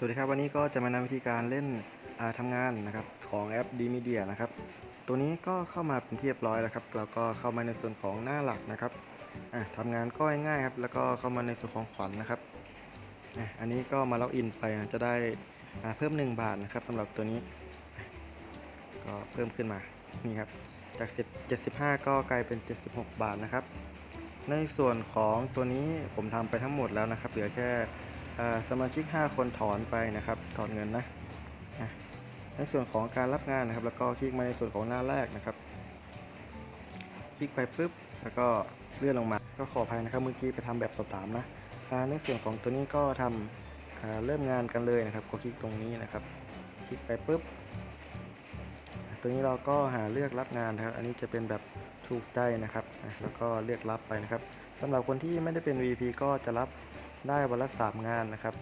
สวัสดีครับวันนี้ก็จะมานำวิธีการเล่นทำงานนะครับของแอป d m e d i a นะครับตัวนี้ก็เข้ามาเป็นที่เรียบร้อยแล้วครับเราก็เข้ามาในส่วนของหน้าหลักนะครับทำงานก็ง่ายๆครับแล้วก็เข้ามาในส่วนของขวัญนะครับอันนี้ก็มาล็อกอินไปจะได้เพิ่ม 1 บาทนะครับสำหรับตัวนี้ ก็เพิ่มขึ้นมานี่ครับจาก 75 ก็กลายเป็น 76 บาทนะครับ ในส่วนของตัวนี้ผมทำไปทั้งหมดแล้วนะครับเหลือแค่ สมาชิก 5 คนถอนไปนะครับ ถอนเงินนะในส่วนของการรับงานนะครับ แล้วก็คลิกมาในส่วนของหน้าแรกนะครับ คลิกไปปุ๊บ แล้วก็เลื่อนลงมา ก็ขออภัยนะครับ เมื่อกี้ไปทำแบบสอบถามนะในส่วนของตัวนี้ก็ทำอ่าเริ่มงานกันเลยนะครับ ก็คลิกตรงนี้นะครับ คลิกไปปุ๊บ ตัวนี้เราก็หาเลือกรับงานนะครับ อันนี้จะเป็นแบบถูกใจนะครับ แล้วก็เลือกรับไปนะครับสำหรับคนที่ไม่ได้เป็น VP ก็จะรับ ได้วันละ3งานนะครับ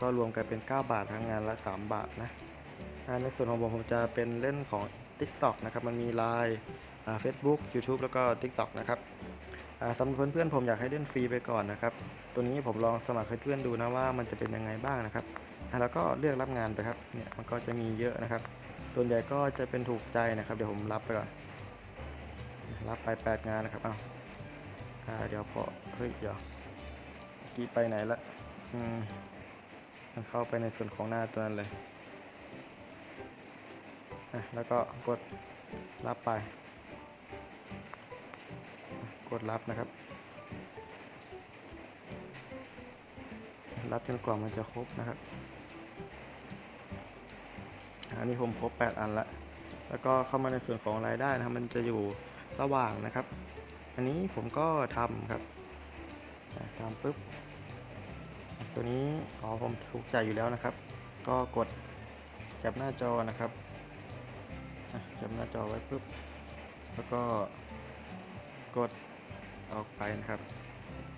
ก็รวมกันเป็น 9 บาททั้งงานละ 3 บาทนะในส่วนของผมผมจะเป็นเล่นของ TikTok นะครับ มันมี Line Facebook YouTube แล้วก็ TikTok นะครับสำหรับเพื่อนๆผมอยากให้เล่นฟรีไปก่อนนะครับ ตัวนี้ผมลองสมัครให้เพื่อนดูนะว่ามันจะเป็นยังไงบ้างนะครับแล้วก็เลือกรับงานไปครับ เนี่ยมันก็จะมีเยอะนะครับ ส่วนใหญ่ก็จะเป็นถูกใจนะครับ เดี๋ยวผมรับไปก่อน รับไป 8 งานนะครับ เอา้าเดี๋ยวพอ เฮ้ย เดี๋ยว กี้ไปไหนละอืมมันเข้าไปในส่วนของหน้าตัวนั้นเลยอะแล้วก็กดรับไป กดรับนะครับ รับจนกว่ามันจะครบนะครับอันนี้ผมครบ 8 อันละแล้วก็เข้ามาในส่วนของรายได้นะครับ มันจะอยู่ระหว่างนะครับ อันนี้ผมก็ทำครับ อะทำปุ๊บ ตัวนี้ขอผมถูกใจอยู่แล้วนะครับ ก็กดแคปหน้าจอนะครับแคปหน้าจอไว้ปุ๊บ แล้วก็กดออกไปนะครับ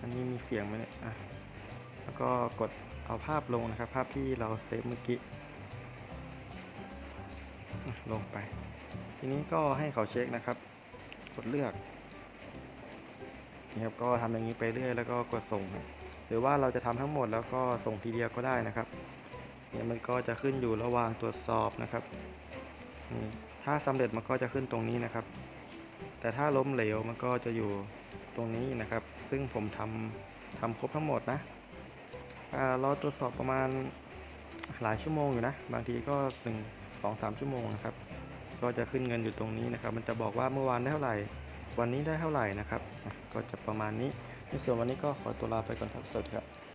อันนี้มีเสียงไหมเนี่ยอะแล้วก็กดเอาภาพลงนะครับ ภาพที่เราเซฟเมื่อกี้ลงไป ทีนี้ก็ให้เขาเช็คนะครับ กดเลือก นี่ครับก็ทำอย่างนี้ไปเรื่อยแล้วก็กดส่ง หรือว่าเราจะทำทั้งหมดแล้วก็ส่งทีเดียวก็ได้นะครับเนี่ยมันก็จะขึ้นอยู่ระหว่างตรวจสอบนะครับนี่ถ้าสำเร็จมันก็จะขึ้นตรงนี้นะครับ แต่ถ้าล้มเหลวมันก็จะอยู่ตรงนี้นะครับ ซึ่งผมทำทำครบทั้งหมดนะอ่ารอตรวจสอบประมาณหลายชั่วโมงอยู่นะ บางทีก็หนึ่งสองสามชั่วโมงนะครับ ก็จะขึ้นเงินอยู่ตรงนี้นะครับ มันจะบอกว่าเมื่อวานได้เท่าไหร่ วันนี้ได้เท่าไหร่นะครับ ก็จะประมาณนี้ในส่วนวันนี้ก็ขอตัวลาไปก่อนครับ สวัสดีครับ